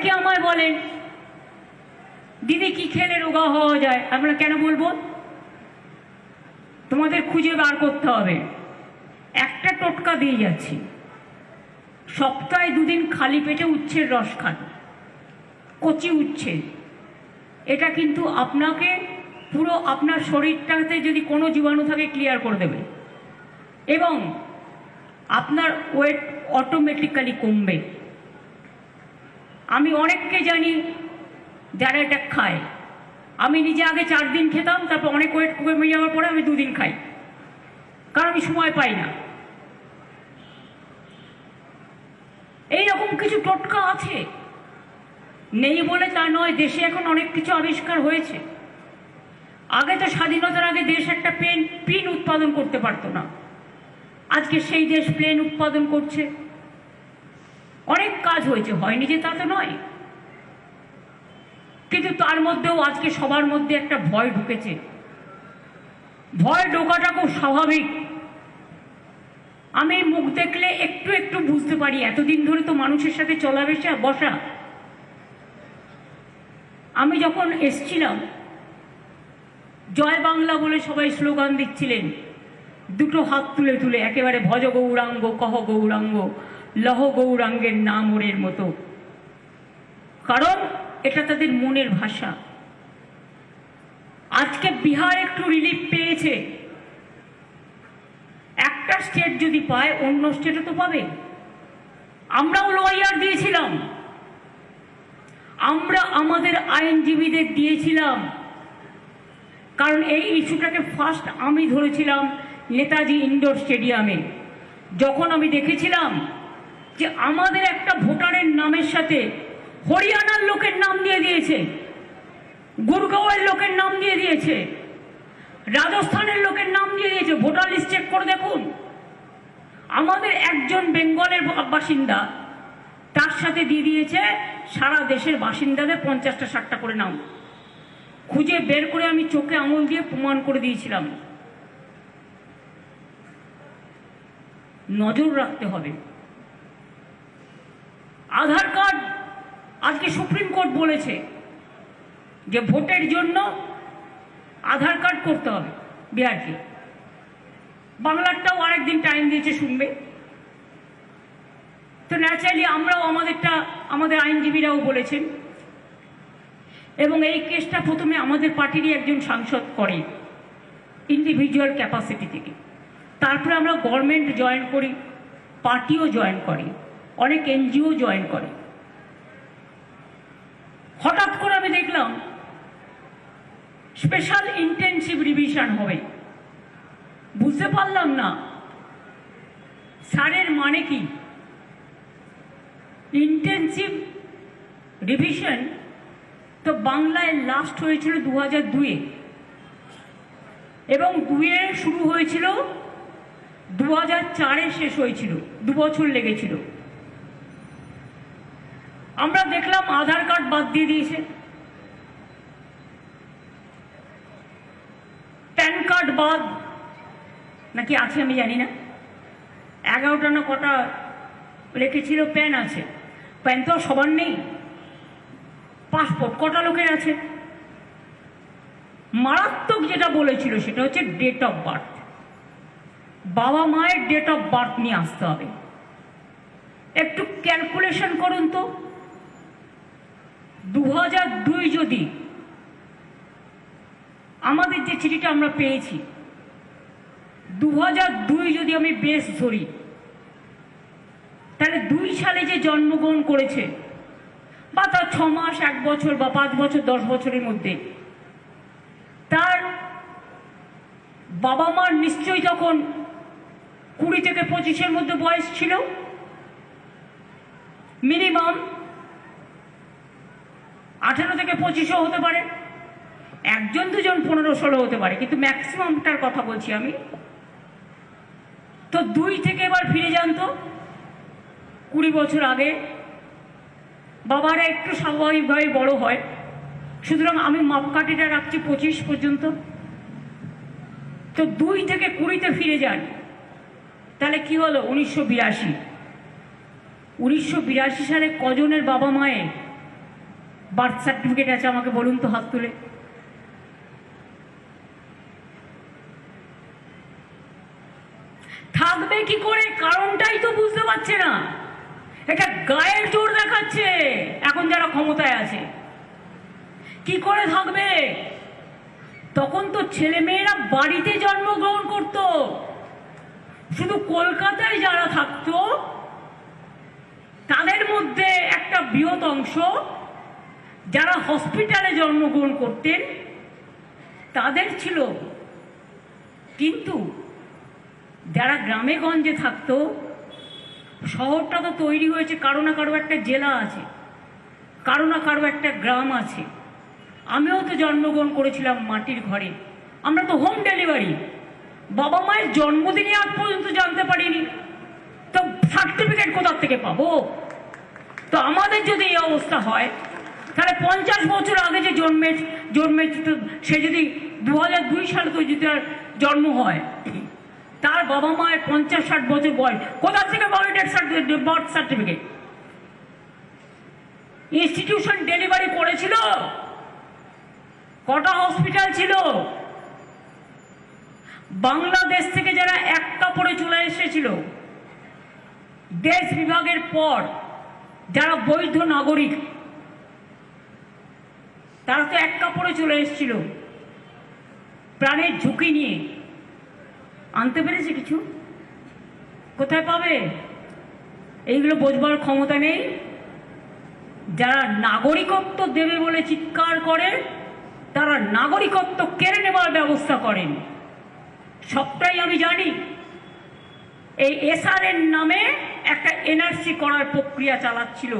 অনেকে আমায় বলেন দিদি, কি খেলে রোগা হওয়া যায়? আমরা কেন বলব? তোমাদের খুঁজে বার করতে হবে। একটা টোটকা দিয়ে যাচ্ছি। সপ্তাহে দুদিন খালি পেটে উচ্ছের রস খান। কচি উচ্ছে। এটা কিন্তু আপনাকে পুরো আপনার শরীরটাতে যদি কোনো জীবাণু থাকে ক্লিয়ার করে দেবে। এবং আপনার ওয়েট অটোমেটিক্যালি কমবে। আমি অনেককে জানি, যারা এটা খায়। আমি নিজে আগে চার দিন খেতাম, তারপর অনেক ওয়েট কমে যাওয়ার পরে আমি দুদিন খাই। কারণ আমি সময় পাই না। এই রকম কিছু টোটকা আছে? নেই বলে তা নয়, দেশে এখন অনেক কিছু আবিষ্কার হয়েছে। আগে তো স্বাধীনতার আগে দেশ একটা পেন পিন উৎপাদন করতে পারতো না। আজকে সেই দেশ প্লেন উৎপাদন করছে। অনেক কাজ হয়েছে, হয়নি যে তা তো নয়। কিন্তু তার মধ্যেও আজকে সবার মধ্যে একটা ভয় ঢুকেছে। ভয় ঢোকাটা খুব স্বাভাবিক। আমি মুখ দেখলে একটু একটু বুঝতে পারি, এতদিন ধরে তো মানুষের সাথে চলা বেশা বসা। আমি যখন এসছিলাম, জয় বাংলা বলে সবাই স্লোগান দিচ্ছিলেন, দুটো হাত তুলে তুলে, একেবারে ভজ গৌরাঙ্গ, কহ গৌরাঙ্গ। লহ গৌরাঙ্গের নাম ওরের মতো। কারণ এটা তাদের মনের ভাষা। আজকে বিহার একটু রিলিফ পেয়েছে। একটা স্টেট যদি পায়, অন্য স্টেটও তো পাবে। আমরাও লয়ার দিয়েছিলাম। আমরা আমাদের আইনজীবীদের দিয়েছিলাম। কারণ এই ইস্যুটাকে ফার্স্ট আমি ধরেছিলাম নেতাজি ইনডোর স্টেডিয়ামে। যখন আমি দেখেছিলাম যে আমাদের একটা ভোটারের নামের সাথে হরিয়ানার লোকের নাম দিয়ে দিয়েছে, গুরগাঁওয়ের লোকের নাম দিয়ে দিয়েছে, রাজস্থানের লোকের নাম দিয়ে দিয়েছে। ভোটার লিস্ট চেক করে দেখুন। আমাদের একজন বেঙ্গলের বাসিন্দা, তার সাথে দিয়ে দিয়েছে, সারা দেশের বাসিন্দাদের পঞ্চাশটা, ষাটটা করে নাম। খুঁজে বের করে আমি চোখে আঙুল দিয়ে প্রমাণ করে দিয়েছিলাম। নজর রাখতে হবে। আধার কার্ড আজকে সুপ্রিম কোর্ট বলেছে যে ভোটের জন্য আধার কার্ড করতে হবে বিহারকে বাংলারটাও আরেকদিন টাইম দিয়েছে শুনবে। তো ন্যাচারালি আমরাও আমাদেরটা, আমাদের আইনজীবীরাও বলেছেন। এবং এই কেসটা প্রথমে আমাদের পার্টিরই একজন সাংসদ করে ইন্ডিভিজুয়াল ক্যাপাসিটি থেকে। তারপরে আমরা গভর্নমেন্ট জয়েন করি পার্টিও জয়েন করে। অনেক এনজিও জয়েন করে। হঠাৎ করে আমি দেখলাম স্পেশাল ইন্টেনসিভ রিভিশন হবে। বুঝতে পারলাম না, স্যারের মানে কি? ইন্টেনসিভ রিভিশন তো বাংলায় লাস্ট হয়েছিল দু হাজার দুয়ে এবং দুয়ে শুরু হয়েছিল দু হাজার চারে শেষ হয়েছিল দু বছর লেগেছিল। আমরা দেখলাম আধার কার্ড বাদ দিয়ে দিয়েছে। প্যান কার্ড বাদ নাকি আছে আমি জানি না। এগারোটা না কটা লেখেছিল, প্যান আছে। প্যান তো সবার নেই। পাসপোর্ট কটা লোকের আছে? মারাত্মক যেটা বলেছিল সেটা হচ্ছে ডেট অফ বার্থ বাবা মায়ের ডেট অফ বার্থ নিয়ে আসতে হবে। একটু ক্যালকুলেশন করুন তো। দু দুই যদি আমাদের যে চিঠিটা আমরা পেয়েছি দু দুই যদি আমি বেশ ধরি, তাহলে দুই সালে যে জন্মগ্রহণ করেছে, বা তার ছ মাস, এক বছর বা পাঁচ বছর, দশ বছরের মধ্যে, তার বাবা মার নিশ্চয়ই তখন কুড়ি থেকে পঁচিশের মধ্যে বয়স ছিল। মিনিমাম আঠেরো থেকে পঁচিশও হতে পারে। একজন, দুজন, পনেরো, ষোলো হতে পারে। কিন্তু ম্যাক্সিমামটার কথা বলছি আমি। তো দুই থেকে এবার ফিরে যান তো। কুড়ি বছর আগে। বাবারা একটু স্বাভাবিকভাবে বড় হয়। সুতরাং আমি মাপকাঠিটা রাখছি পঁচিশ পর্যন্ত। তো দুই থেকে কুড়িতে ফিরে যান। তাহলে কি হলো? উনিশশো বিরাশি। উনিশশো বিরাশি সালে কজনের বাবা মায়ের বার্থ সার্টিফিকেট আছে, আমাকে বলুন তো হাত তুলে। থাকবে কি করে? কারণটাই তো বুঝতে পারছে না। এটা গায়ের জোর দেখাচ্ছে, এখন যারা ক্ষমতায় আছে। কি করে থাকবে? তখন তো ছেলেমেয়েরা বাড়িতে জন্মগ্রহণ করত। শুধু কলকাতায় যারা থাকতো, তাদের মধ্যে একটা বৃহৎ অংশ যারা হসপিটালে জন্মগ্রহণ করতেন, তাদের ছিল। কিন্তু যারা গ্রামে গঞ্জে থাকতো, শহরটা তো তৈরি হয়েছে কারও না কারও একটা জেলা আছে, কারও না কারও একটা গ্রাম আছে। আমিও তো জন্মগ্রহণ করেছিলাম মাটির ঘরে। আমরা তো হোম ডেলিভারি বাবা মায়ের জন্মদিনে আজ পর্যন্ত জানতে পারিনি। তো সার্টিফিকেট কোথার থেকে পাবো? তো আমাদের যদি এই অবস্থা হয় তাহলে পঞ্চাশ বছর আগে যে জন্মে জন্মে সে যদি দু হাজার দুই সালে তো যদি জন্ম হয়, তার বাবা মায়ের পঞ্চাশ ষাট বছর বয়স, কোথা থেকে পাবে certificate birth certificate institution delivery করেছিল, কটা হসপিটাল ছিল? বাংলাদেশ থেকে যারা এক কাপড়ে চলে এসেছিল, দেশ বিভাগের পর, যারা বৈধ নাগরিক তারা তো এক কাপড়ে চলে এসেছিল। প্রাণের ঝুঁকি নিয়ে। আনতে পেরেছে কিছু? কোথায় পাবে? এইগুলো বোঝবার ক্ষমতা নেই। যারা নাগরিকত্ব দেবে বলে চিৎকার করে, তারা নাগরিকত্ব কেড়ে নেবার ব্যবস্থা করেন। সবটাই আমি জানি। এই এসআরএন নামে একটা এনআরসি করার প্রক্রিয়া চালাচ্ছিল।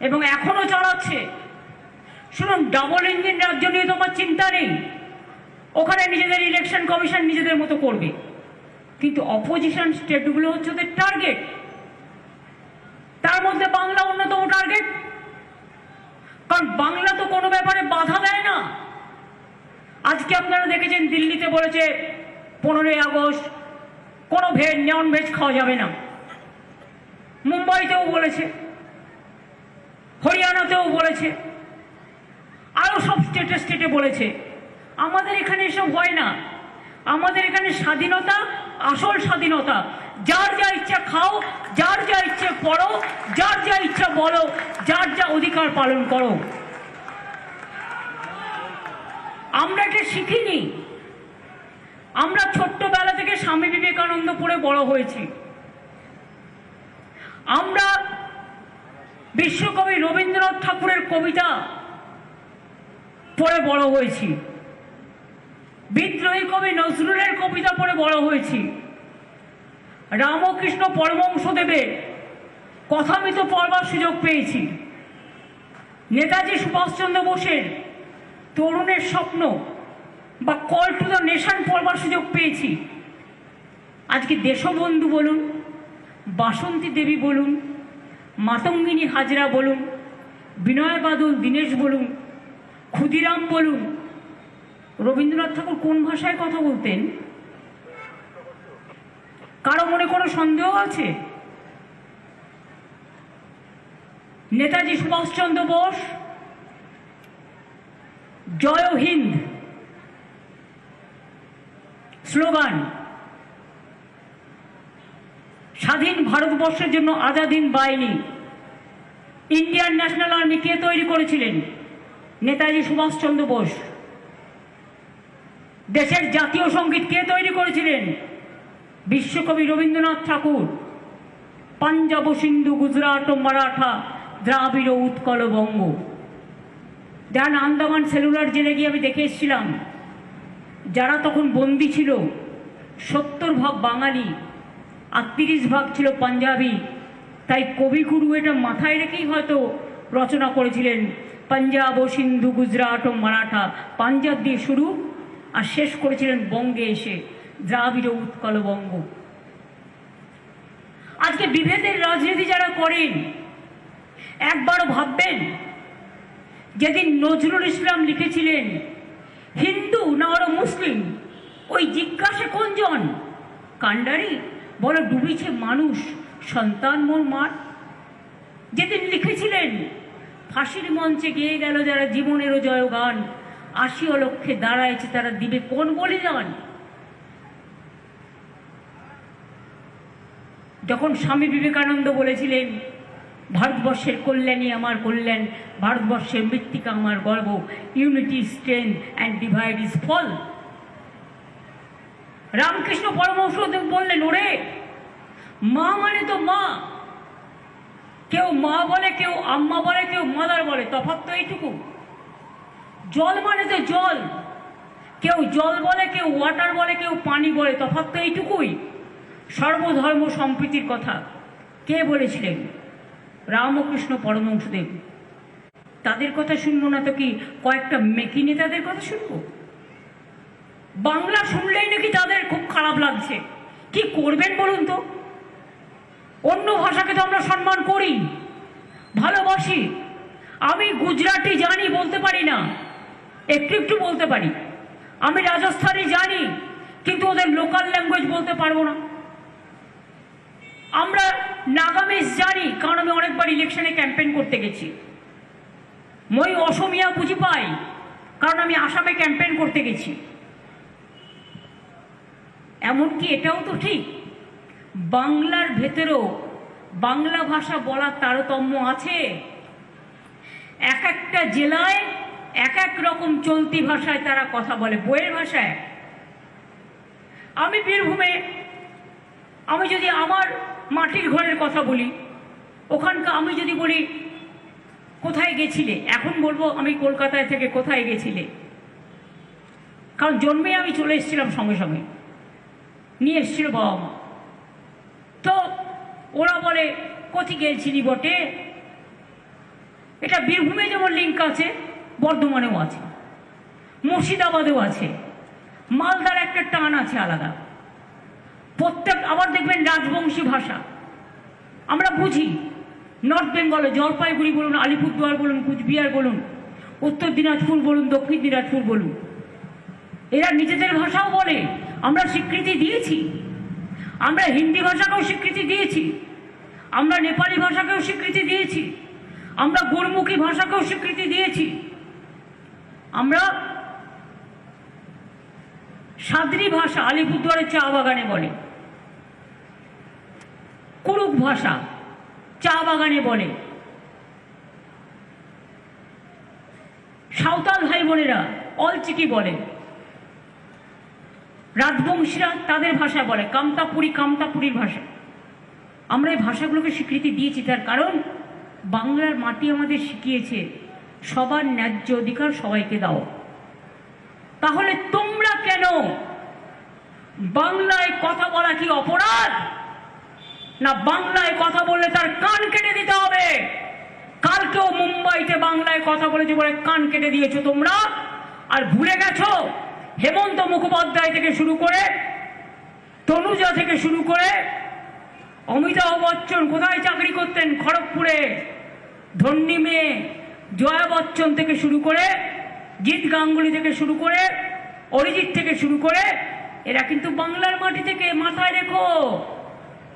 এবং এখনও চালাচ্ছে। শুনুন ডাবল ইঞ্জিন রাজ্য নিয়ে তোমার চিন্তা নেই। ওখানে নিজেদের ইলেকশন কমিশন নিজেদের মতো করবে। কিন্তু অপোজিশন স্টেটগুলো হচ্ছে ওদের টার্গেট তার মধ্যে বাংলা অন্যতম টার্গেট কারণ বাংলা তো কোনো ব্যাপারে বাধা দেয় না। আজকে আপনারা দেখেছেন, দিল্লিতে বলেছে, পনেরোই আগস্ট কোনো ভেজ নন ভেজ খাওয়া যাবে না। মুম্বাইতেও বলেছে, হরিয়ানাতেও বলেছে। আরও সব স্টেটে স্টেটে বলেছে। আমাদের এখানে এসব হয় না। আমাদের এখানে স্বাধীনতা, আসল স্বাধীনতা। যার যা ইচ্ছা খাও, যার যা ইচ্ছে পড়ো যার যা ইচ্ছা বলো, যার যা অধিকার পালন করো। আমরা এটা শিখিনি। আমরা ছোট্টবেলা থেকে স্বামী বিবেকানন্দ পড়ে বড় হয়েছি। আমরা বিশ্বকবি রবীন্দ্রনাথ ঠাকুরের কবিতা পড়ে বড় হয়েছি। বিদ্রোহী কবি নজরুলের কবিতা পড়ে বড় হয়েছি। রামকৃষ্ণ পরমংশদেবের কথামিত পড়বার সুযোগ পেয়েছি। নেতাজি সুভাষচন্দ্র বোসের তরুণের স্বপ্ন বা কল টু দ্য নেশান পড়বার সুযোগ পেয়েছি। আজকে দেশবন্ধু বলুন, বাসন্তী দেবী বলুন, মাতঙ্গিনী হাজরা বলুন, বিনয় বাদল দীনেশ বলুন ক্ষুদিরাম বলুন, রবীন্দ্রনাথ ঠাকুর কোন ভাষায় কথা বলতেন? কারও মনে কোনো সন্দেহ আছে? নেতাজি সুভাষচন্দ্র বোস, জয় হিন্দ, স্লোগান, স্বাধীন ভারতবর্ষের জন্য আজাদিন বাহিনী, ইন্ডিয়ান ন্যাশনাল আর্মি কে তৈরি করেছিলেন? নেতাজি সুভাষচন্দ্র বোস, দেশের জাতীয় সংগীত কে তৈরি করেছিলেন? বিশ্বকবি রবীন্দ্রনাথ ঠাকুর, পাঞ্জাব সিন্ধু, গুজরাট ও মারাঠা, দ্রাবিড় উৎকল বঙ্গ। যান আন্দামান সেলুলার জেলে গিয়ে আমি দেখে এসেছিলাম, যারা তখন বন্দি ছিল, সত্তর ভাগ বাঙালি আর তিরিশ ভাগ ছিল পাঞ্জাবি, তাই কবিগুরু এটা মাথায় রেখেই হয়তো রচনা করেছিলেন পাঞ্জাব ও সিন্ধু, গুজরাট ও মারাঠা পাঞ্জাব দিয়ে শুরু আর শেষ করেছিলেন বঙ্গে এসে, দ্রাবিড় উৎকল বঙ্গ। আজকে বিভেদের রাজনীতি যারা করেন, একবারও ভাববেন, যেদিন নজরুল ইসলাম লিখেছিলেন, হিন্দু না ওরা মুসলিম? ওই জিজ্ঞাসে কোনজন কান্ডারি? বড় ডুবেছে মানুষ, সন্তান মোর মার। যেদিন লিখেছিলেন ফাঁসির মঞ্চে গেয়ে গেল যারা জীবনেরও জয়গান। আশি লক্ষ্যে দাঁড়াইছে তারা দিবে কোন বলিদান? যখন স্বামী বিবেকানন্দ বলেছিলেন, ভারতবর্ষের কল্যাণই আমার কল্যাণ ভারতবর্ষের মৃত্তিকা আমার গর্ব, unity, strength and divide is fall. Ramakrishna Paramahamsadev বললেন, ওরে, মা মানে তো মা। কেউ মা বলে, কেউ আম্মা বলে, কেউ মাদার বলে, তফাৎ তো এইটুকু। জল মানে তো জল। কেউ জল বলে, কেউ ওয়াটার বলে, কেউ পানি বলে, তফাৎ তো এইটুকুই। সর্বধর্ম সম্প্রীতির কথা। কে বলেছিলেন? রামকৃষ্ণ পরমহংসদেব। তাদের কথা শুনব না তো কি কয়েকটা মেকি নেতাদের কথা শুনব? বাংলা শুনলেই নাকি তাদের খুব খারাপ লাগছে। কি করবেন বলুন তো? অন্য ভাষাকে তো আমরা সম্মান করি। ভালোবাসি। আমি গুজরাটি জানি বলতে পারি না। একটু একটু বলতে পারি। আমি রাজস্থানি জানি, কিন্তু ওদের লোকাল ল্যাঙ্গুয়েজ বলতে পারব না। আমরা নাগামিজ জানি, কারণ আমি অনেকবার ইলেকশনে ক্যাম্পেইন করতে গেছি। মই অসমিয়া বুঝি পাই, কারণ আমি আসামে ক্যাম্পেইন করতে গেছি। এমনকি এটাও তো ঠিক। বাংলার ভেতরেও বাংলা ভাষা বলার তারতম্য আছে? এক একটা জেলায় এক এক রকম চলতি ভাষায় তারা কথা বলে, বইয়ের ভাষায়। আমি বীরভূমে, আমি যদি আমার মাটির ঘরের কথা বলি, ওখানকার আমি যদি বলি, কোথায় গেছিলে? এখন বলব আমি কলকাতায় থেকে কোথায় গেছিলে? কারণ জন্মে আমি চলে এসেছিলাম সঙ্গে সঙ্গে। নিয়ে এসেছিল বাবা মা। তো ওরা বলে কোথায় গেছিলি বটে? এটা বীরভূমে যেমন লিঙ্ক আছে, বর্ধমানেও আছে, মুর্শিদাবাদেও আছে, মালদার একটা টান আছে আলাদা। প্রত্যেক, আবার দেখবেন রাজবংশী ভাষা। আমরা বুঝি, নর্থ বেঙ্গলে জলপাইগুড়ি বলুন, আলিপুরদুয়ার বলুন, কুচবিহার বলুন, উত্তর দিনাজপুর বলুন, দক্ষিণ দিনাজপুর বলুন। এরা নিজেদের ভাষাও বলে, আমরা স্বীকৃতি দিয়েছি। আমরা হিন্দি ভাষাকেও স্বীকৃতি দিয়েছি। আমরা নেপালি ভাষাকেও স্বীকৃতি দিয়েছি। আমরা গুরমুখী ভাষাকেও স্বীকৃতি দিয়েছি। আমরা সাদরি ভাষা আলিপুরদুয়ারের চা বাগানে বলে। কুরুক ভাষা চা বাগানে বলে। সাঁওতাল ভাই বোনেরা অলচিকি বলে। রাজবংশীরা তাদের ভাষায় বলে, কামতাপুরি কামতাপুরীর ভাষা। আমরা এই ভাষাগুলোকে স্বীকৃতি দিয়েছি, তার কারণ বাংলার মাটি আমাদের শিখিয়েছে, সবার ন্যায্য অধিকার সবাইকে দাও। তাহলে তোমরা কেন বাংলায় কথা বলা কি অপরাধ? না বাংলায় কথা বললে তার কান কেটে দিতে হবে? কালকেও মুম্বাইতে বাংলায় কথা বলেছে বলে কান কেটে দিয়েছ তোমরা, আর ভুলে গেছো? হেমন্ত মুখোপাধ্যায় থেকে শুরু করে, তনুজা থেকে শুরু করে, অমিতাভ বচ্চন কোথায় চাকরি করতেন? খড়গপুরে। ধন্যী মেয়ে জয়া বচ্চন থেকে শুরু করে জিৎ গাঙ্গুলি থেকে শুরু করে, অরিজিৎ থেকে শুরু করে, এরা কিন্তু বাংলার মাটি থেকে মাথায় রেখো।